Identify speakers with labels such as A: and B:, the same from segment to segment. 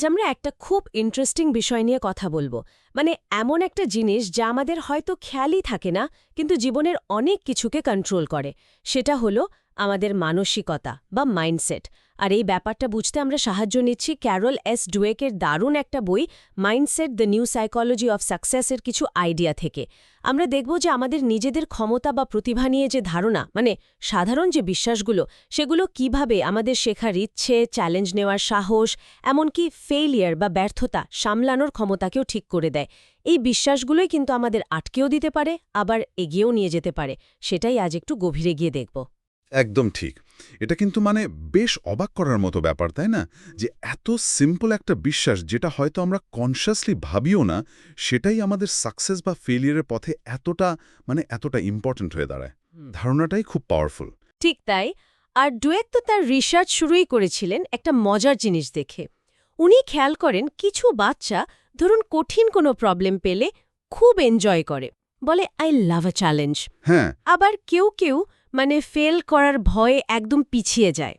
A: আজ আমরা একটা খুব ইন্টারেস্টিং বিষয় নিয়ে কথা বলব। মানে এমন একটা জিনিস যা আমাদের হয়তো খেয়ালই থাকে না, কিন্তু জীবনের অনেক কিছুকে কন্ট্রোল করে। সেটা হলো আমাদের মানসিকতা বা মাইন্ডসেট। আর এই ব্যাপারটা বুঝতে আমরা সাহায্য নিচ্ছি ক্যারল এস ডুয়েকের দারুণ একটা বই, mindset the new psychology of সাকসেসের কিছু আইডিয়া থেকে। আমরা দেখব যে আমাদের নিজেদের ক্ষমতা বা প্রতিভা নিয়ে যে ধারণা মানে সাধারণ যে বিশ্বাসগুলো, সেগুলো কীভাবে আমাদের শেখার ইচ্ছে, চ্যালেঞ্জ নেওয়ার সাহস, এমনকি ফেইলিয়ার বা ব্যর্থতা সামলানোর ক্ষমতাকেও ঠিক করে দেয়। এই বিশ্বাসগুলোই কিন্তু আমাদের আটকেও দিতে পারে, আবার এগিয়েও নিয়ে যেতে পারে। সেটাই আজ একটু গভীরে গিয়ে দেখব।
B: একদম ঠিক। এটা কিন্তু মানে বেশ অবাক করার মতো ব্যাপার তাই না? যে এত সিম্পল একটা বিশ্বাস যেটা হয়তো আমরা কনসিয়াসলি ভাবিও না সেটাই আমাদের সাকসেস বা ফেলিয়ারের পথে এতটা মানে এতটা ইম্পর্ট্যান্ট হয়ে দাঁড়ায়। ধারণাটাই খুব পাওয়ারফুল
A: ঠিক তাই। আর ডুয়েক তো তার রিসার্চ শুরুই করেছিলেন একটা মজার জিনিস দেখে। উনি খেয়াল করেন কিছু বাচ্চা ধরুন কঠিন কোনো প্রবলেম পেলে খুব এনজয় করে। বলে আই লাভ আ চ্যালেঞ্জ
B: হ্যাঁ।
A: আবার কেউ কেউ মানে ফেল করার ভয়ে একদম পিছিয়ে যায়।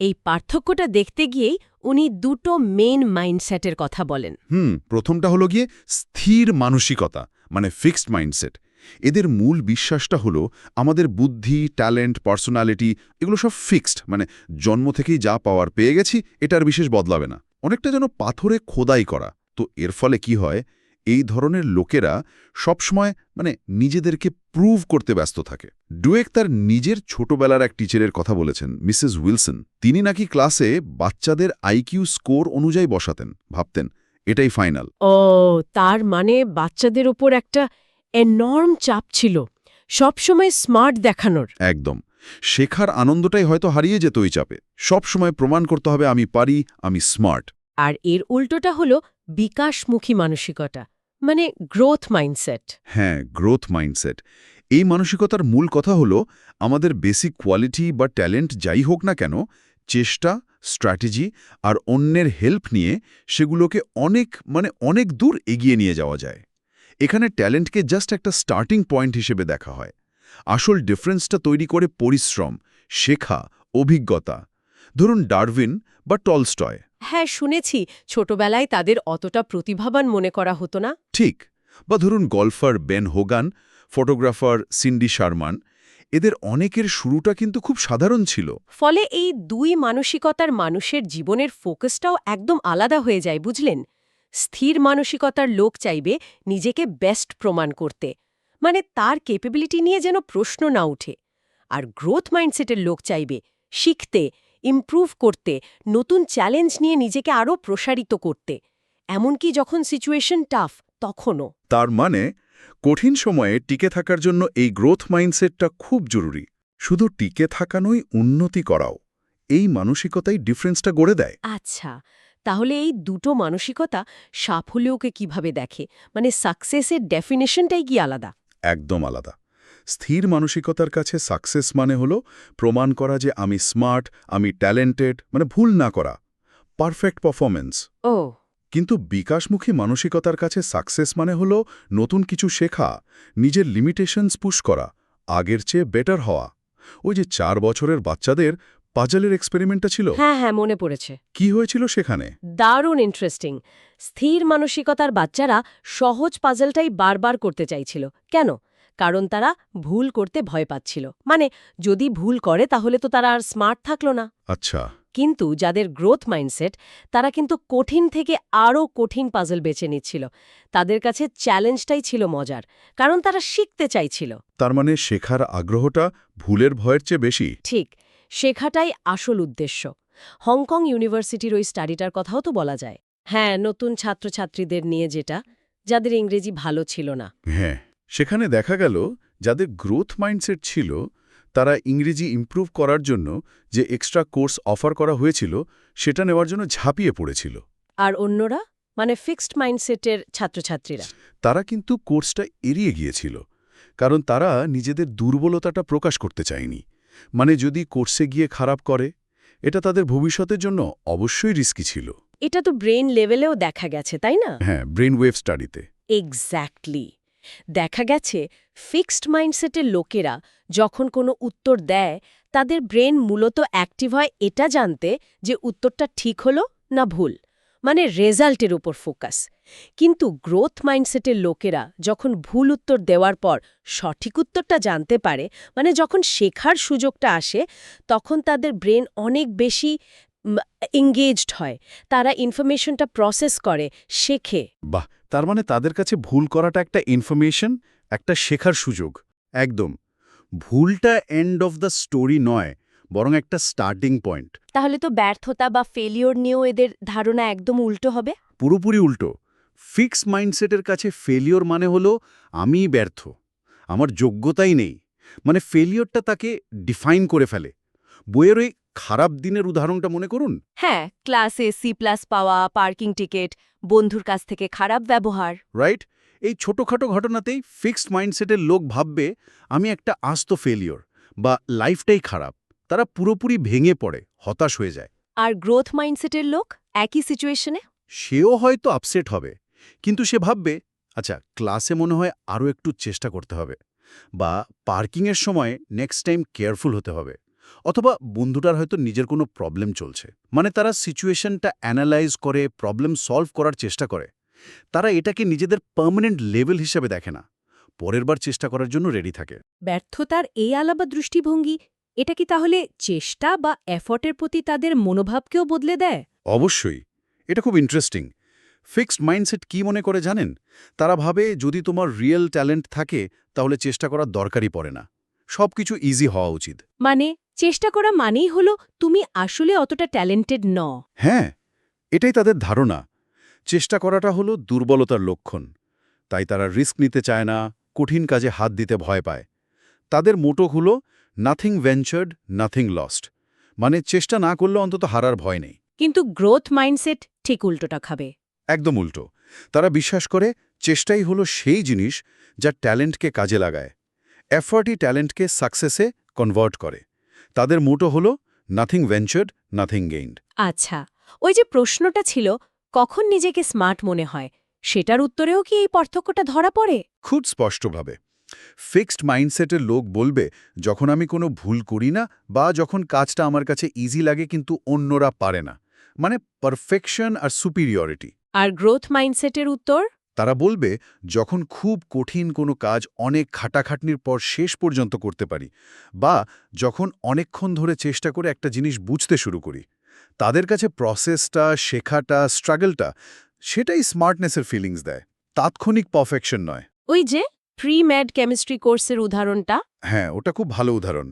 A: এই পার্থক্যটা দেখতে গিয়েই উনি দুটো মেইন মাইন্ডসেটের কথা বলেন।
B: হুম, প্রথমটা হলো গিয়ে স্থির মানসিকতা মানে ফিক্সড মাইন্ডসেট এদের মূল বিশ্বাসটা হলো আমাদের বুদ্ধি ট্যালেন্ট পার্সোনালিটি এগুলো সব ফিক্সড মানে জন্ম থেকেই যা পাওয়ার পেয়ে গেছি, এটার বিশেষ বদলাবে না। অনেকটা যেন পাথরে খোদাই করা। তো এর ফলে কি হয়? এই ধরনের লোকেরা সবসময় মানে নিজেদেরকে প্রুভ করতে ব্যস্ত থাকে। ডুয়েক তার নিজের ছোটবেলার এক টিচারের কথা বলেছেন মিসেস উইলসন। তিনি নাকি ক্লাসে বাচ্চাদের আইকিউ স্কোর অনুযায়ী বসাতেন ভাবতেন এটাই ফাইনাল।
A: ও তার মানে বাচ্চাদের ওপর একটা এনর্ম চাপ ছিল সবসময় স্মার্ট দেখানোর।
B: একদম। শেখার আনন্দটাই হয়তো হারিয়ে যেত ওই চাপে। সবসময় প্রমাণ করতে হবে আমি পারি আমি স্মার্ট
A: আর এর উল্টোটা হলো বিকাশমুখী মানসিকতা। মানে গ্রোথ মাইন্ডসেট
B: হ্যাঁ গ্রোথ মাইন্ডসেট এই মানসিকতার মূল কথা হলো, আমাদের বেসিক কোয়ালিটি বা ট্যালেন্ট যাই হোক না কেন, চেষ্টা স্ট্র্যাটেজি আর অন্যের হেল্প নিয়ে সেগুলোকে অনেক মানে অনেক দূর এগিয়ে নিয়ে যাওয়া যায়। এখানে ট্যালেন্টকে জাস্ট একটা স্টার্টিং পয়েন্ট হিসেবে দেখা হয়। আসল ডিফারেন্সটা তৈরি করে পরিশ্রম, শেখা, অভিজ্ঞতা। ধরুন ডারউইন বা টলস্টয়।
A: হ্যাঁ শুনেছি। ছোটবেলায় তাদের অতটা প্রতিভাবান মনে করা হতো না।
B: ঠিক। বা ধরুন golfer Ben Hogan photographer Cindy Sherman এদের অনেকের শুরুটা কিন্তু খুব সাধারণ ছিল।
A: ফলে এই দুই মানসিকতার মানুষের জীবনের ফোকাসটাও একদম আলাদা হয়ে যায় বুঝলেন? স্থির মানসিকতার লোক চাইবে নিজেকে বেস্ট প্রমাণ করতে। মানে তার কেপেবিলিটি নিয়ে যেন প্রশ্ন না উঠে। আর গ্রোথ মাইন্ডসেটের লোক চাইবে শিখতে ইমপ্রুভ করতে নতুন চ্যালেঞ্জ নিয়ে নিজেকে আরও প্রসারিত করতে। এমনকি যখন সিচুয়েশন টাফ তখনও।
B: তার মানে কঠিন সময়ে টিকে থাকার জন্য এই গ্রোথ মাইন্ডসেটটা খুব জরুরি। শুধু টিকে থাকানোই উন্নতি করাও। এই মানসিকতাই ডিফারেন্সটা গড়ে দেয়।
A: আচ্ছা তাহলে এই দুটো মানসিকতা সাফল্যকে কীভাবে দেখে? মানে সাকসেসের ডেফিনেশনটাই কি আলাদা?
B: একদম আলাদা। স্থির মানসিকতার কাছে সাকসেস মানে হলো প্রমাণ করা যে আমি স্মার্ট আমি ট্যালেন্টেড মানে ভুল না করা পারফেক্ট পারফরমেন্স
A: ও।
B: কিন্তু বিকাশমুখী মানসিকতার কাছে সাকসেস মানে হলো নতুন কিছু শেখা নিজের লিমিটেশনস পুশ করা আগের চেয়ে বেটার হওয়া। ওই যে চার বছরের বাচ্চাদের পাজলের এক্সপেরিমেন্টটা ছিল?
A: হ্যাঁ হ্যাঁ মনে পড়েছে।
B: কি হয়েছিল সেখানে?
A: দারুণ ইন্টারেস্টিং স্থির মানসিকতার বাচ্চারা সহজ পাজলটাই বারবার করতে চাইছিল। কেন? কারণ তারা ভুল করতে ভয় পাচ্ছিল। মানে যদি ভুল করে তাহলে তো তারা আর স্মার্ট থাকল না।
B: আচ্ছা।
A: কিন্তু যাদের গ্রোথ মাইন্ডসেট তারা কিন্তু কঠিন থেকে আরও কঠিন পাজল বেছে নিচ্ছিল। তাদের কাছে চ্যালেঞ্জটাই ছিল মজার কারণ তারা শিখতে চাইছিল।
B: তার মানে শেখার আগ্রহটা ভুলের ভয়ের চেয়ে বেশি?
A: ঠিক শেখাটাই আসল উদ্দেশ্য। হংকং ইউনিভার্সিটির ওই স্টাডিটার কথাও তো বলা যায়। হ্যাঁ নতুন ছাত্রছাত্রীদের নিয়ে যেটা যাদের ইংরেজি ভালো ছিল না।
B: হ্যাঁ। সেখানে দেখা গেল যাদের গ্রোথ মাইন্ডসেট ছিল তারা ইংরেজি ইমপ্রুভ করার জন্য যে এক্সট্রা কোর্স অফার করা হয়েছিল সেটা নেওয়ার জন্য ঝাঁপিয়ে পড়েছিল।
A: আর অন্যরা? মানে ফিক্সড মাইন্ডসেটের ছাত্রছাত্রীরা।
B: তারা কিন্তু কোর্সটা এড়িয়ে গিয়েছিল কারণ তারা নিজেদের দুর্বলতাটা প্রকাশ করতে চায়নি। মানে যদি কোর্সে গিয়ে খারাপ করে এটা তাদের ভবিষ্যতের জন্য অবশ্যই রিস্কি ছিল।
A: এটা তো ব্রেন লেভেলেও দেখা গেছে তাই না?
B: হ্যাঁ ব্রেন ওয়েভ স্টাডিতে
A: এক্স্যাক্টলি দেখা গেছে ফিক্সড মাইন্ডসেটের লোকেরা যখন কোনো উত্তর দেয়, তাদের ব্রেন মূলত অ্যাক্টিভ হয় এটা জানতে যে উত্তরটা ঠিক হলো না ভুল মানে রেজাল্টের উপর ফোকাস কিন্তু গ্রোথ মাইন্ডসেটের লোকেরা যখন ভুল উত্তর দেওয়ার পর সঠিক উত্তরটা জানতে পারে মানে যখন শেখার সুযোগটা আসে, তখন তাদের ব্রেন অনেক বেশি এঙ্গেজড হয়। তারা ইনফরমেশনটা প্রসেস করে শেখে।
B: বাহ! তার মানে তাদের কাছে ভুল করাটা একটা ইনফরমেশন একটা শেখার সুযোগ। একদম। ভুলটা এন্ড অফ দ্য স্টোরি নয় বরং একটা স্টার্টিং পয়েন্ট
A: তাহলে তো ব্যর্থতা বা ফেলিওর নিয়েও এদের ধারণা একদম উল্টো হবে?
B: পুরোপুরি উল্টো। ফিক্স মাইন্ডসেটের কাছে ফেলিওর মানে হলো আমিই ব্যর্থ। আমার যোগ্যতাই নেই। মানে ফেলিওরটা তাকে ডিফাইন করে ফেলে। বইয়ের ওই খারাপ দিনের উদাহরণটা মনে করুন।
A: হ্যাঁ ক্লাসে সি প্লাস পাওয়া পার্কিং টিকিট বন্ধুর কাছ থেকে খারাপ ব্যবহার।
B: রাইট এই ছোটখাটো ঘটনাতেই ফিক্সড মাইন্ডসেটের লোক ভাববে আমি একটা আস্ত ফেলিওর বা লাইফটাই খারাপ। তারা পুরোপুরি ভেঙে পড়ে হতাশ হয়ে যায়।
A: আর গ্রোথ মাইন্ডসেটের লোক একই সিচুয়েশনে
B: সেও হয়তো আপসেট হবে কিন্তু সে ভাববে আচ্ছা ক্লাসে মনে হয় আরও একটু চেষ্টা করতে হবে বা পার্কিংয়ের সময় নেক্সট টাইম কেয়ারফুল হতে হবে। অথবা বন্ধুটার হয়তো নিজের কোনো প্রবলেম চলছে। মানে তারা সিচুয়েশনটা অ্যানালাইজ করে প্রবলেম সলভ করার চেষ্টা করে। তারা এটাকে নিজেদের পার্মানেন্ট লেভেল হিসেবে দেখে না। পরের বার চেষ্টা করার জন্য রেডি থাকে।
A: ব্যর্থতার এই আলাদা দৃষ্টিভঙ্গি এটা কি তাহলে চেষ্টা বা এফর্টের প্রতি তাদের মনোভাবকেও বদলে দেয়?
B: অবশ্যই। এটা খুব ইন্টারেস্টিং ফিক্সড মাইন্ডসেট কি মনে করে জানেন? তারা ভাবে যদি তোমার রিয়েল ট্যালেন্ট থাকে তাহলে চেষ্টা করার দরকারই পড়ে না। সবকিছু ইজি হওয়া উচিত।
A: মানে চেষ্টা করা মানেই হলো তুমি আসলে অতটা ট্যালেন্টেড ন
B: হ্যাঁ এটাই তাদের ধারণা। চেষ্টা করাটা হলো দুর্বলতার লক্ষণ। তাই তারা রিস্ক নিতে চায় না কঠিন কাজে হাত দিতে ভয় পায়। তাদের মোটো হলো নাথিং ভেঞ্চার্ড নাথিং লস্ট। মানে চেষ্টা না করলে অন্তত হারার ভয় নেই।
A: কিন্তু গ্রোথ মাইন্ডসেট ঠিক উল্টোটা খাবে।
B: একদম উল্টো। তারা বিশ্বাস করে চেষ্টাই হলো সেই জিনিস যা ট্যালেন্টকে কাজে লাগায়। এফার্টই ট্যালেন্টকে সাকসেসে কনভার্ট করে। তাদের মোটো হলো নাথিং ভেঞ্চার্ড নাথিং গেইনড
A: আচ্ছা ওই যে প্রশ্নটা ছিল কখন নিজেকে স্মার্ট মনে হয়? সেটার উত্তরেও কি এই পার্থক্যটা ধরা পড়ে?
B: খুব স্পষ্টভাবে। ফিক্সড মাইন্ডসেটের লোক বলবে যখন আমি কোনো ভুল করি না বা যখন কাজটা আমার কাছে ইজি লাগে কিন্তু অন্যরা পারে না। মানে পারফেকশন আর সুপিরিয়রিটি
A: আর গ্রোথ মাইন্ডসেটের উত্তর?
B: তারা বলবে, যখন খুব কঠিন কোনো কাজ অনেক খাটাখাটনির পর শেষ পর্যন্ত করতে পারি বা যখন অনেকক্ষণ ধরে চেষ্টা করে একটা জিনিস বুঝতে শুরু করি, তাদের কাছে প্রসেসটা শেখাটা স্ট্রাগলটা সেটাই স্মার্টনেসের ফিলিংস দেয়। তাৎক্ষণিক পারফেকশন নয়।
A: ওই যে প্রি ম্যাড কেমিস্ট্রি কোর্সের উদাহরণটা?
B: হ্যাঁ ওটা খুব ভালো উদাহরণ।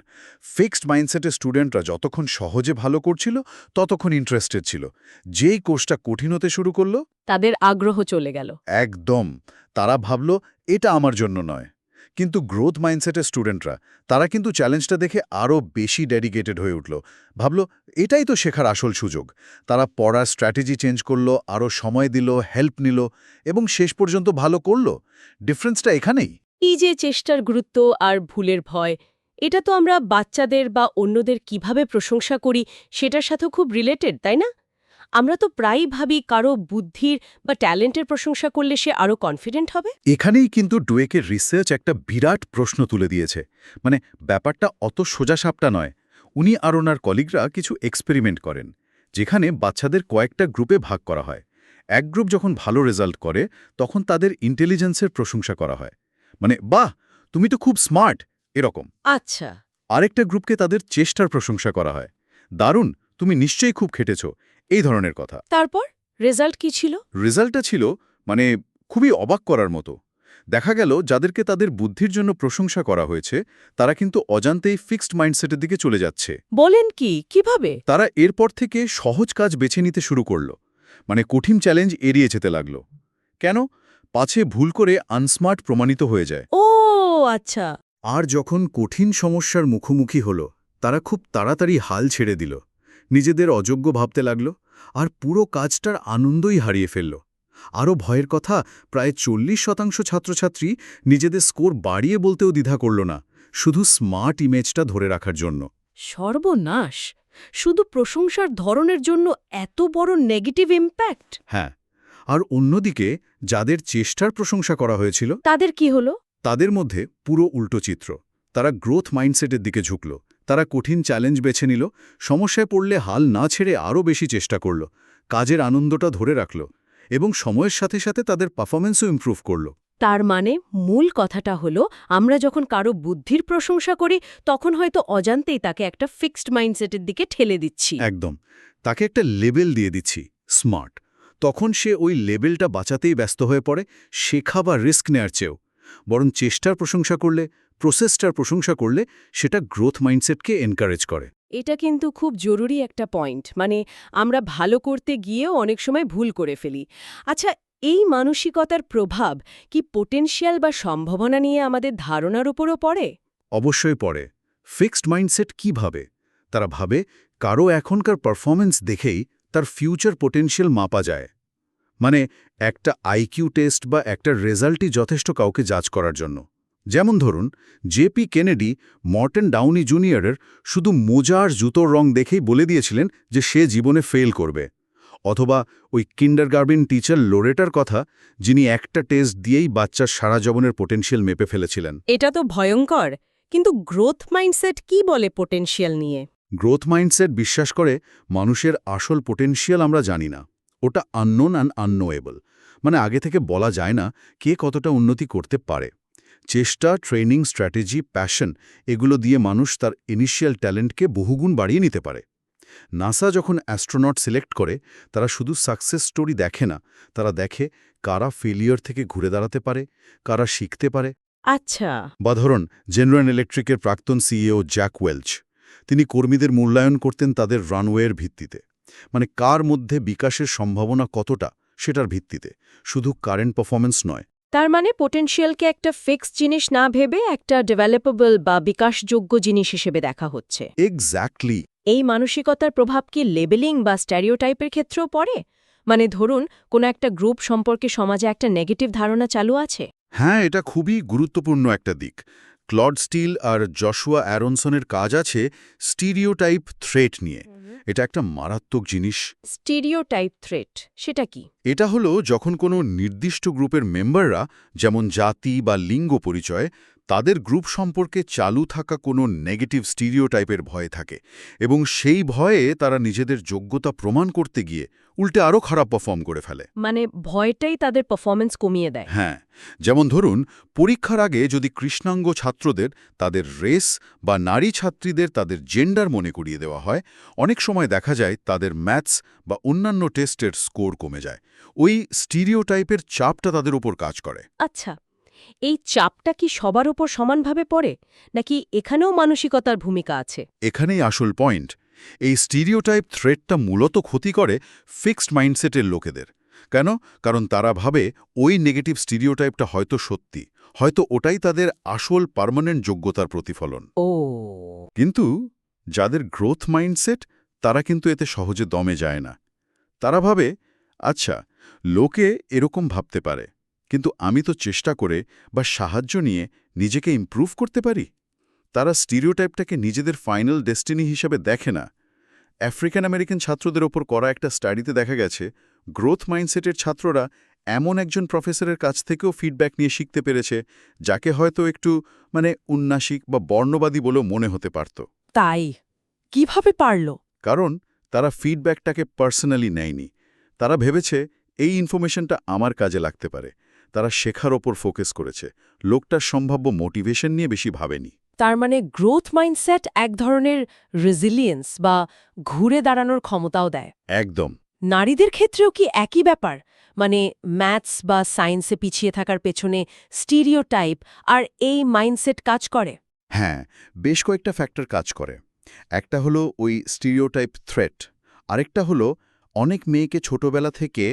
B: ফিক্সড মাইন্ডসেটের স্টুডেন্টরা যতক্ষণ সহজে ভালো করছিল ততক্ষণ ইন্টারেস্টেড ছিল। যেই কোর্সটা কঠিন হতে শুরু করল
A: তাদের আগ্রহ চলে গেল।
B: একদম। তারা ভাবল এটা আমার জন্য নয়। কিন্তু গ্রোথ মাইন্ডসেটের স্টুডেন্টরা তারা কিন্তু চ্যালেঞ্জটা দেখে আরও বেশি ডেডিকেটেড হয়ে উঠল। ভাবল, এটাই তো শেখার আসল সুযোগ। তারা পড়ার স্ট্র্যাটেজি চেঞ্জ করল আরও সময় দিল হেল্প নিল এবং শেষ পর্যন্ত ভালো করল। ডিফারেন্সটা এখানেই।
A: এই যে চেষ্টার গুরুত্ব আর ভুলের ভয়, এটা তো আমরা বাচ্চাদের বা অন্যদের কীভাবে প্রশংসা করি, সেটার সাথেও খুব রিলেটেড তাই না? আমরা তো প্রায়ই ভাবি কারও বুদ্ধির বা ট্যালেন্টের প্রশংসা করলে সে আরও কনফিডেন্ট হবে?
B: এখানেই কিন্তু ডুয়েকের রিসার্চ একটা বিরাট প্রশ্ন তুলে দিয়েছে। মানে ব্যাপারটা অত সোজাসাপটা নয়। উনি আর ওনার কলিগরা কিছু এক্সপেরিমেন্ট করেন যেখানে বাচ্চাদের কয়েকটা গ্রুপে ভাগ করা হয়। এক গ্রুপ যখন ভালো রেজাল্ট করে তখন তাদের ইন্টেলিজেন্সের প্রশংসা করা হয়। মানে বাহ তুমি তো খুব স্মার্ট এরকম।
A: আচ্ছা।
B: আরেকটা গ্রুপকে তাদের চেষ্টার প্রশংসা করা হয়। দারুণ তুমি নিশ্চয়ই খুব খেটেছ। এই ধরনের কথা।
A: তারপর? রেজাল্ট কি ছিল?
B: রেজাল্টটা ছিল মানে খুবই অবাক করার মতো। দেখা গেল যাদেরকে তাদের বুদ্ধির জন্য প্রশংসা করা হয়েছে তারা কিন্তু অজান্তেই ফিক্সড মাইন্ডসেটের দিকে চলে যাচ্ছে।
A: বলেন কি? কীভাবে?
B: তারা এরপর থেকে সহজ কাজ বেছে নিতে শুরু করল মানে কঠিন চ্যালেঞ্জ এড়িয়ে যেতে লাগল। কেন? পাছে ভুল করে আনস্মার্ট প্রমাণিত হয়ে যায়।
A: ও আচ্ছা।
B: আর যখন কঠিন সমস্যার মুখোমুখি হল তারা খুব তাড়াতাড়ি হাল ছেড়ে দিল। নিজেদের অযোগ্য ভাবতে লাগল আর পুরো কাজটার আনন্দই হারিয়ে ফেলল। আরও ভয়ের কথা প্রায় চল্লিশ শতাংশ ছাত্রছাত্রী নিজেদের স্কোর বাড়িয়ে বলতেও দ্বিধা করল না শুধু স্মার্ট ইমেজটা ধরে রাখার জন্য।
A: সর্বনাশ! শুধু প্রশংসার ধরনের জন্য এত বড় নেগেটিভ ইম্প্যাক্ট?
B: হ্যাঁ আর অন্যদিকে যাদের চেষ্টার প্রশংসা করা হয়েছিল
A: তাদের কি হলো?
B: তাদের মধ্যে পুরো উল্টো চিত্র তারা গ্রোথ মাইন্ডসেটের দিকে ঝুঁকল। তারা কঠিন চ্যালেঞ্জ বেছে নিল সমস্যায় পড়লে হাল না ছেড়ে আরও বেশি চেষ্টা করল কাজের আনন্দটা ধরে রাখল এবং সময়ের সাথে সাথে তাদের পারফরমেন্সও ইমপ্রুভ করল।
A: তার মানে মূল কথাটা হলো আমরা যখন কারও বুদ্ধির প্রশংসা করি তখন হয়তো অজান্তেই তাকে একটা ফিক্সড মাইন্ডসেটের দিকে ঠেলে দিচ্ছি।
B: একদম। তাকে একটা লেবেল দিয়ে দিচ্ছি স্মার্ট তখন সে ওই লেবেলটা বাঁচাতেই ব্যস্ত হয়ে পড়ে শেখা বা রিস্ক নেয়ার চেয়েও। বরং চেষ্টার প্রশংসা করলে প্রসেসটার প্রশংসা করলে সেটা গ্রোথ মাইন্ডসেটকে এনকারেজ করে।
A: এটা কিন্তু খুব জরুরি একটা পয়েন্ট মানে আমরা ভালো করতে গিয়েও অনেক সময় ভুল করে ফেলি। আচ্ছা এই মানসিকতার প্রভাব কি পোটেনশিয়াল বা সম্ভাবনা নিয়ে আমাদের ধারণার উপরও পড়ে?
B: অবশ্যই পড়ে। ফিক্সড মাইন্ডসেট কি ভাবে তারা ভাবে কারও এখনকার পারফরমেন্স দেখেই তার ফিউচার পোটেনশিয়াল মাপা যায়। মানে একটা আইকিউ টেস্ট বা একটা রেজাল্টই যথেষ্ট কাউকে জাজ করার জন্য। যেমন ধরুন জেপি কেনেডি মর্টেন ডাউনি জুনিয়রের শুধু মোজার জুতোর রং দেখেই বলে দিয়েছিলেন যে সে জীবনে ফেল করবে। অথবা ওই কিন্ডারগার্বিন টিচার লোরেটার কথা যিনি একটা টেস্ট দিয়েই বাচ্চার সারা জীবনের পোটেনশিয়াল মেপে ফেলেছিলেন।
A: এটা তো ভয়ঙ্কর কিন্তু গ্রোথ মাইন্ডসেট কি বলে পোটেনশিয়াল নিয়ে?
B: গ্রোথ মাইন্ডসেট বিশ্বাস করে মানুষের আসল পোটেনশিয়াল আমরা জানি না। ওটা আননোন অ্যান্ড আননোয়েবল। মানে আগে থেকে বলা যায় না কে কতটা উন্নতি করতে পারে। চেষ্টা ট্রেনিং স্ট্র্যাটেজি প্যাশন এগুলো দিয়ে মানুষ তার ইনিশিয়াল ট্যালেন্টকে বহুগুণ বাড়িয়ে নিতে পারে। নাসা যখন অ্যাস্ট্রোনট সিলেক্ট করে তারা শুধু সাকসেস স্টোরি দেখে না তারা দেখে কারা ফেলিয়র থেকে ঘুরে দাঁড়াতে পারে কারা শিখতে পারে।
A: আচ্ছা।
B: বা ধরুন জেনারেল ইলেকট্রিকের প্রাক্তন সিইও জ্যাক ওয়েলচ তিনি কর্মীদের মূল্যায়ন করতেন তাদের রানওয়ের ভিত্তিতে। মানে কার মধ্যে বিকাশের সম্ভাবনা কতটা সেটার ভিত্তিতে। শুধু কারেন্ট পারফরমেন্স নয়
A: তার মানে পোটেনশিয়ালকে একটা ফিক্স জিনিস না ভেবে একটা ডেভেলপেবল বা বিকাশযোগ্য জিনিস হিসেবে দেখা হচ্ছে।
B: এক্স্যাক্টলি
A: এই মানসিকতার প্রভাব কি লেবেলিং বা স্ট্যারিওটাইপের ক্ষেত্রেও পড়ে? মানে ধরুন কোনো একটা গ্রুপ সম্পর্কে সমাজে একটা নেগেটিভ ধারণা চালু আছে?
B: হ্যাঁ এটা খুবই গুরুত্বপূর্ণ একটা দিক। ক্লড স্টিল আর জশুয়া অ্যারনসনের কাজ আছে স্টিরিওটাইপ থ্রেট নিয়ে। এটা একটা মারাত্মক জিনিস।
A: স্টিরিওটাইপ থ্রেট সেটা কি?
B: এটা হলো যখন কোনো নির্দিষ্ট গ্রুপের মেম্বাররা যেমন জাতি বা লিঙ্গ পরিচয় তাদের গ্রুপ সম্পর্কে চালু থাকা কোনো নেগেটিভ স্টিরিওটাইপের ভয়ে থাকে এবং সেই ভয়ে তারা নিজেদের যোগ্যতা প্রমাণ করতে গিয়ে উল্টে আরও খারাপ পারফর্ম করে ফেলে।
A: মানে ভয়টাই তাদের পারফরমেন্স কমিয়ে দেয়।
B: হ্যাঁ যেমন ধরুন পরীক্ষার আগে যদি কৃষ্ণাঙ্গ ছাত্রদের তাদের রেস বা নারী ছাত্রীদের তাদের জেন্ডার মনে করিয়ে দেওয়া হয় অনেক সময় দেখা যায় তাদের ম্যাথস বা অন্যান্য টেস্টের স্কোর কমে যায়। ওই স্টিরিওটাইপের চাপটা তাদের উপর কাজ করে।
A: আচ্ছা এই চাপটা কি সবার ওপর সমানভাবে পড়ে নাকি এখানেও মানসিকতার ভূমিকা আছে?
B: এখানেই আসল পয়েন্ট। এই স্টিরিওটাইপ থ্রেটটা মূলত ক্ষতি করে ফিক্সড মাইন্ডসেটের লোকেদের। কেন? কারণ তারা ভাবে ওই নেগেটিভ স্টিরিওটাইপটা হয়তো সত্যি হয়তো ওটাই তাদের আসল পার্মানেন্ট যোগ্যতার প্রতিফলন।
A: ও।
B: কিন্তু যাদের গ্রোথ মাইন্ডসেট তারা কিন্তু এতে সহজে দমে যায় না। তারা ভাবে আচ্ছা লোকে এরকম ভাবতে পারে। কিন্তু আমি তো চেষ্টা করে বা সাহায্য নিয়ে নিজেকে ইমপ্রুভ করতে পারি। তারা স্টিরিওটাইপটাকে নিজেদের ফাইনাল ডেস্টিনি হিসেবে দেখে না। আফ্রিকান আমেরিকান ছাত্রদের ওপর করা একটা স্টাডিতে দেখা গেছে গ্রোথ মাইন্ডসেটের ছাত্ররা এমন একজন প্রফেসরের কাছ থেকেও ফিডব্যাক নিয়ে শিখতে পেরেছে যাকে হয়তো একটু মানে উন্নাসিক বা বর্ণবাদী বলেও মনে হতে পারত।
A: তাই? কীভাবে পারল?
B: কারণ তারা ফিডব্যাকটাকে পার্সোনালি নেয়নি। তারা ভেবেছে এই ইনফরমেশনটা আমার কাজে লাগতে পারে। তারা শেখার ওপর ফোকাস করেছে। লোকটার সম্ভাব্য মোটিভেশন নিয়ে বেশি ভাবেনি।
A: তার মানে গ্রোথ মাইন্ডসেট এক ধরনের রেজিলিয়েন্স বা ঘুরে দাঁড়ানোর ক্ষমতাও দেয়।
B: একদম।
A: নারীদের ক্ষেত্রেও কি একই ব্যাপার? মানে ম্যাথস বা সায়েন্সে পিছিয়ে থাকার পেছনে স্টিরিওটাইপ আর এই মাইন্ডসেট কাজ করে?
B: হ্যাঁ বেশ কয়েকটা ফ্যাক্টর কাজ করে। একটা হলো ওই স্টিরিওটাইপ থ্রেট আরেকটা হলো অনেক মেয়েকে ছোটবেলা থেকে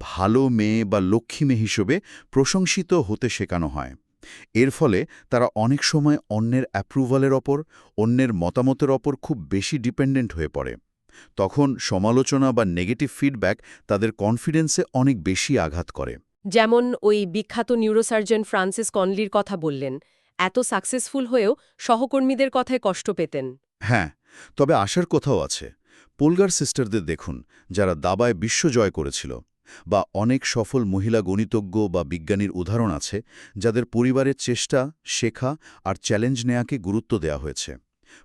B: ভালো মেয়ে বা লক্ষ্মী মেয়ে হিসেবে প্রশংসিত হতে শেখানো হয়। এর ফলে তারা অনেক সময় অন্যের অ্যাপ্রুভালের ওপর অন্যের মতামতের ওপর খুব বেশি ডিপেন্ডেন্ট হয়ে পড়ে। তখন সমালোচনা বা নেগেটিভ ফিডব্যাক তাদের কনফিডেন্সে অনেক বেশি আঘাত করে।
A: যেমন ওই বিখ্যাত নিউরোসার্জন ফ্রান্সিস কনলির কথা বললেন এত সাকসেসফুল হয়েও সহকর্মীদের কথায় কষ্ট পেতেন।
B: হ্যাঁ তবে আশার কোথাও আছে। পোলগার সিস্টারদের দেখুন, যারা দাবায় বিশ্ব জয় করেছিল, বা অনেক সফল মহিলা গণিতজ্ঞ বা বিজ্ঞানীর উদাহরণ আছে, যাদের পরিবারের চেষ্টা, শেখা আর চ্যালেঞ্জ নেয়াকে গুরুত্ব দেয়া হয়েছে।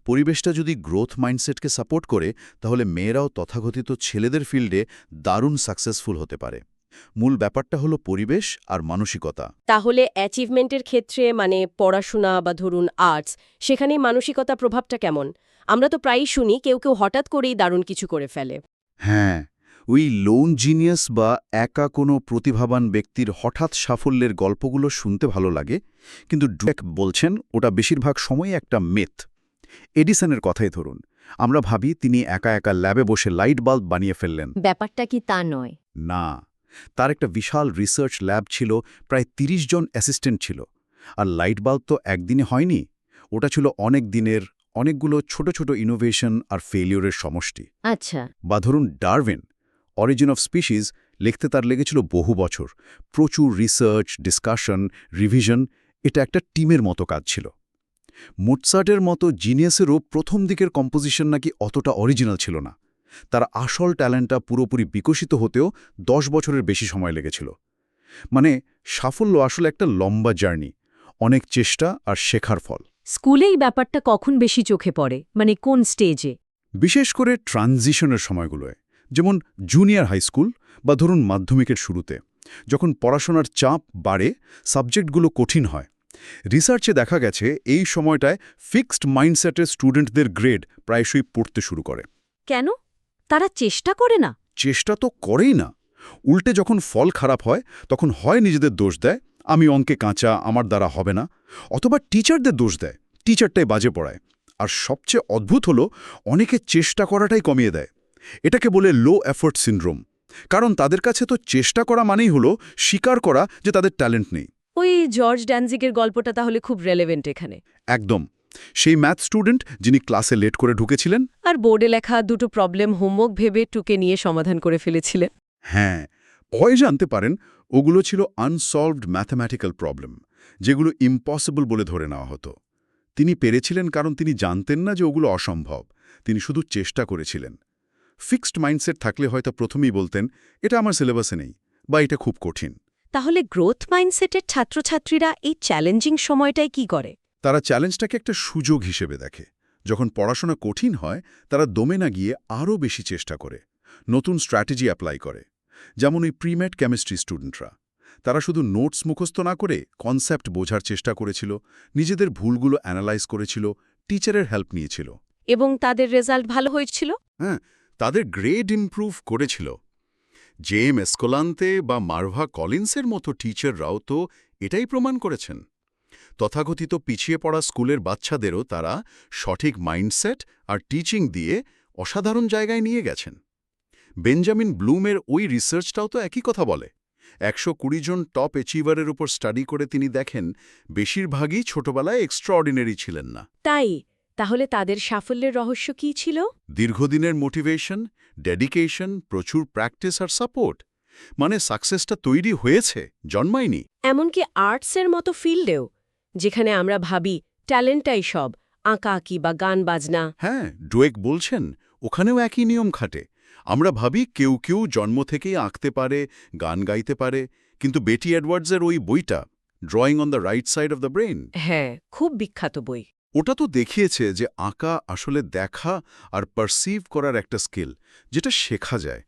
B: পরিবেশটা যদি গ্রোথ মাইন্ডসেটকে সাপোর্ট করে, তাহলে মেয়েরাও তথাকথিত ছেলেদের ফিল্ডে দারুণ সাকসেসফুল হতে পারে। মূল ব্যাপারটা হলো পরিবেশ আর মানসিকতা।
A: তাহলে অ্যাচিভমেন্টের ক্ষেত্রে মানে পড়াশোনা বা ধরুন আর্টস সেখানে মানসিকতা প্রভাবটা কেমন? আমরা তো প্রায়ই শুনি কেউ কেউ হঠাৎ করেই দারুণ কিছু করে ফেলে।
B: হ্যাঁ ওই লোন জিনিয়াস বা একা কোনো প্রতিভাবান ব্যক্তির হঠাৎ সাফল্যের গল্পগুলো শুনতে ভালো লাগে কিন্তু ডুয়েক বলছেন ওটা বেশিরভাগ সময় একটা মেথ এডিসনের কথাই ধরুন আমরা ভাবি তিনি একা একা ল্যাবে বসে লাইট বাল্ব বানিয়ে ফেললেন।
A: ব্যাপারটা কি তা নয়।
B: না। তার একটা বিশাল রিসার্চ ল্যাব ছিল প্রায় ৩০ জন অ্যাসিস্ট্যান্ট ছিল। আর লাইট বাল্ব তো একদিনে হয়নি ওটা ছিল অনেক দিনের অনেকগুলো ছোট ছোট ইনোভেশন আর ফেলিওরের সমষ্টি।
A: আচ্ছা।
B: বা ধরুন ডারউইন অরিজিন অফ স্পিসিস লিখতে তার লেগেছিল বহু বছর। প্রচুর রিসার্চ ডিসকাশন রিভিশন এটা একটা টিমের মতো কাজ ছিল। মুটসার্টের মতো জিনিয়াসেরও প্রথম দিকের কম্পোজিশন নাকি অতটা অরিজিনাল ছিল না। তার আসল ট্যালেন্টটা পুরোপুরি বিকশিত হতেও দশ বছরের বেশি সময় লেগেছিল। মানে সাফল্য আসলে একটা লম্বা জার্নি অনেক চেষ্টা আর শেখার ফল।
A: স্কুলেই ব্যাপারটা কখন বেশি চোখে পড়ে? মানে কোন স্টেজে
B: বিশেষ করে ট্রানজিশনের সময়গুলোয় যেমন জুনিয়র হাই স্কুল বা ধরুন মাধ্যমিকের শুরুতে যখন পড়াশোনার চাপ বাড়ে সাবজেক্টগুলো কঠিন হয়। রিসার্চে দেখা গেছে এই সময়টায় ফিক্সড মাইন্ডসেটের স্টুডেন্টদের গ্রেড প্রায়শই পড়তে শুরু করে।
A: কেন? তারা চেষ্টা করে না।
B: চেষ্টা তো করেই না। উল্টে যখন ফল খারাপ হয় তখন হয় নিজেদের দোষ দেয় আমি অঙ্কে কাঁচা আমার দ্বারা হবে না অথবা টিচারদের দোষ দেয় টিচারটাই বাজে পড়ায়। আর সবচেয়ে অদ্ভুত হলো অনেকে চেষ্টা করাটাই কমিয়ে দেয়। এটাকে বলে লো এফোর্ট সিনড্রোম কারণ তাদের কাছে তো চেষ্টা করা মানেই হলো স্বীকার করা যে তাদের ট্যালেন্ট নেই।
A: ওই জর্জ ড্যানজিগের গল্পটা তাহলে খুব রেলেভেন্ট এখানে।
B: একদম। সেই ম্যাথ স্টুডেন্ট যিনি ক্লাসে লেট করে ঢুকেছিলেন।
A: আর বোর্ডে লেখা দুটো প্রবলেম হোমওয়ার্ক ভেবে টুকে নিয়ে সমাধান করে ফেলেছিলেন।
B: হ্যাঁ ভয় জানতে পারেন ওগুলো ছিল আনসলভড ম্যাথামেটিক্যাল প্রবলেম যেগুলো ইম্পসিবল বলে ধরে নেওয়া হতো। তিনি পেরেছিলেন কারণ তিনি জানতেন না যে ওগুলো অসম্ভব তিনি শুধু চেষ্টা করেছিলেন। ফিক্সড মাইন্ডসেট থাকলে হয়তো প্রথমেই বলতেন এটা আমার সিলেবাসে নেই বা এটা খুব কঠিন।
A: তাহলে গ্রোথ মাইন্ডসেটের ছাত্রছাত্রীরা এই চ্যালেঞ্জিং সময়টায় কি করে?
B: তারা চ্যালেঞ্জটাকে একটা সুযোগ হিসেবে দেখে। যখন পড়াশোনা কঠিন হয় তারা দমে না গিয়ে আরও বেশি চেষ্টা করে নতুন স্ট্র্যাটেজি অ্যাপ্লাই করে যেমন ওই প্রিমেড কেমিস্ট্রি স্টুডেন্টরা। তারা শুধু নোটস মুখস্থ না করে কনসেপ্ট বোঝার চেষ্টা করেছিল নিজেদের ভুলগুলো অ্যানালাইজ করেছিল টিচারের হেল্প নিয়েছিল।
A: এবং তাদের রেজাল্ট ভালো হয়েছিল?
B: হ্যাঁ তাদের গ্রেড ইম্প্রুভ করেছিল। জেম এসকোলান্তে বা মার্ভা কলিন্সের মতো টিচাররাও তো এটাই প্রমাণ করেছেন। তথাকথিত পিছিয়ে পড়া স্কুলের বাচ্চাদেরও তারা সঠিক মাইন্ডসেট আর টিচিং দিয়ে অসাধারণ জায়গায় নিয়ে গেছেন। বেঞ্জামিন ব্লুমের ওই রিসার্চটাও তো একই কথা বলে। একশো কুড়ি জন টপ অ্যাচিভারের উপর স্টাডি করে তিনি দেখেন বেশিরভাগই ছোটবেলায় এক্সট্রাঅর্ডিনারি ছিলেন না।
A: তাই? তাহলে তাদের সাফল্যের রহস্য কি ছিল?
B: দীর্ঘদিনের মোটিভেশন ডেডিকেশন প্রচুর প্র্যাকটিস আর সাপোর্ট। মানে সাকসেসটা তৈরি হয়েছে জন্মায়নি।
A: এমনকি আর্টসের মতো ফিল্ডেও। যেখানে আমরা ভাবি ট্যালেন্টটাই সব আঁকা আঁকি বা গান বাজনা
B: হ্যাঁ ডোয়েক বলছেন ওখানেও একই নিয়ম খাটে। আমরা ভাবি কেউ কেউ জন্ম থেকেই আঁকতে পারে গান গাইতে পারে কিন্তু বেটি এডওয়ার্ডসের ওই বইটা drawing on the right side of the brain
A: হ্যাঁ খুব বিখ্যাত বই।
B: ওটা তো দেখিয়েছে যে আঁকা আসলে দেখা আর পারসিভ করার একটা স্কিল যেটা শেখা যায়।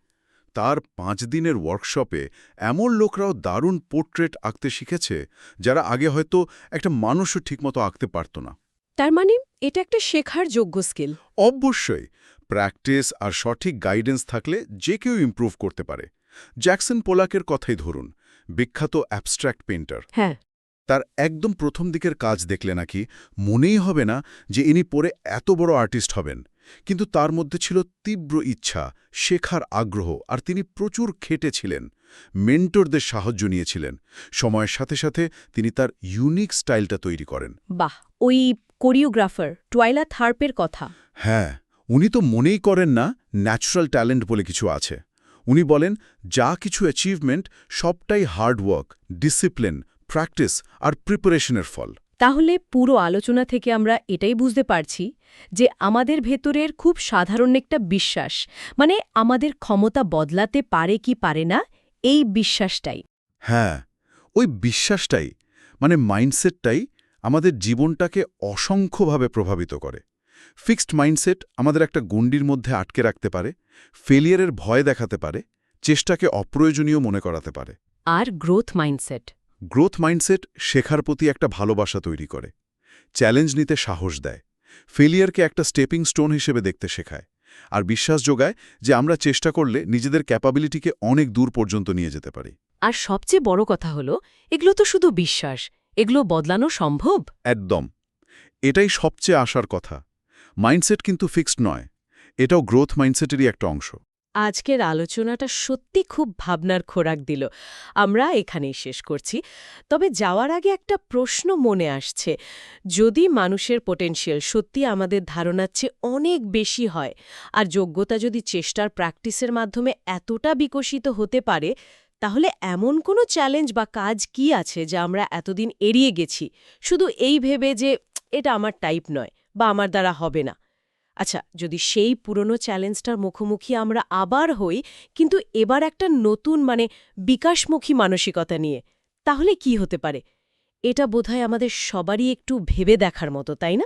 B: তার পাঁচ দিনের ওয়ার্কশপে এমন লোকরাও দারুণ পোর্ট্রেট আঁকতে শিখেছে যারা আগে হয়তো একটা মানুষও ঠিকমতো আঁকতে পারত না।
A: তার মানে এটা একটা শেখার যোগ্য স্কিল
B: অবশ্যই প্র্যাকটিস আর সঠিক গাইডেন্স থাকলে যে কেউ ইমপ্রুভ করতে পারে। জ্যাকসন পোলাকের কথাই ধরুন বিখ্যাত অ্যাবস্ট্র্যাক্ট পেন্টার
A: হ্যাঁ।
B: তার একদম প্রথম দিকের কাজ দেখলে নাকি মনেই হবে না যে ইনি পরে এত বড় আর্টিস্ট হবেন। কিন্তু তার মধ্যে ছিল তীব্র ইচ্ছা শেখার আগ্রহ আর তিনি প্রচুর খেটেছিলেন মেন্টরদের সাহায্য নিয়েছিলেন। সময়ের সাথে সাথে তিনি তার ইউনিক স্টাইলটা তৈরি করেন।
A: বাহ ওই কোরিওগ্রাফার টয়লা থার্পের কথা।
B: হ্যাঁ উনি তো মনেই করেন না ন্যাচারাল ট্যালেন্ট বলে কিছু আছে। উনি বলেন যা কিছু অ্যাচিভমেন্ট সবটাই হার্ড ওয়ার্ক ডিসিপ্লিন প্র্যাকটিস আর প্রিপারেশনের ফল।
A: তাহলে পুরো আলোচনা থেকে আমরা এটাই বুঝতে পারছি যে আমাদের ভেতরের খুব সাধারণ একটা বিশ্বাস মানে আমাদের ক্ষমতা বদলাতে পারে কি পারে না এই বিশ্বাসটাই।
B: হ্যাঁ ওই বিশ্বাসটাই মানে মাইন্ডসেটটাই আমাদের জীবনটাকে অসংখ্যভাবে প্রভাবিত করে। ফিক্সড মাইন্ডসেট আমাদের একটা গণ্ডির মধ্যে আটকে রাখতে পারে ফেলিয়ারের ভয় দেখাতে পারে চেষ্টাকে অপ্রয়োজনীয় মনে করাতে পারে।
A: আর গ্রোথ মাইন্ডসেট।
B: গ্রোথ মাইন্ডসেট শেখার প্রতি একটা ভালোবাসা তৈরি করে। চ্যালেঞ্জ নিতে সাহস দেয়। ফেলিয়ারকে একটা স্টেপিং স্টোন হিসেবে দেখতে শেখায়। আর বিশ্বাস যোগায় যে আমরা চেষ্টা করলে নিজেদের ক্যাপাবিলিটিকে অনেক দূর পর্যন্ত নিয়ে যেতে পারি।
A: আর সবচেয়ে বড় কথা হলো এগুলো তো শুধু বিশ্বাস। এগুলো বদলানো সম্ভব?
B: একদম। এটাই সবচেয়ে আশার কথা। মাইন্ডসেট কিন্তু ফিক্সড নয়। এটাও গ্রোথ মাইন্ডসেটেরই একটা অংশ।
A: আজকের আলোচনাটা সত্যি খুব ভাবনার খোরাক দিল। আমরা এখানেই শেষ করছি। তবে যাওয়ার আগে একটা প্রশ্ন মনে আসছে। যদি মানুষের পোটেনশিয়াল সত্যি আমাদের ধারণার চেয়ে অনেক বেশি হয় আর যোগ্যতা যদি চেষ্টার প্র্যাকটিসের মাধ্যমে এতটা বিকশিত হতে পারে, তাহলে এমন কোনো চ্যালেঞ্জ বা কাজ কি আছে যা আমরা এতদিন এড়িয়ে গেছি? শুধু এই ভেবে যে এটা আমার টাইপ নয় বা আমার দ্বারা হবে না। আচ্ছা যদি সেই পুরনো চ্যালেঞ্জটার মুখোমুখি আমরা আবার হই, কিন্তু এবার একটা নতুন মানে বিকাশমুখী মানসিকতা নিয়ে, তাহলে কি হতে পারে? এটা বোধহয় আমাদের সবারই একটু ভেবে দেখার মতো, তাই না?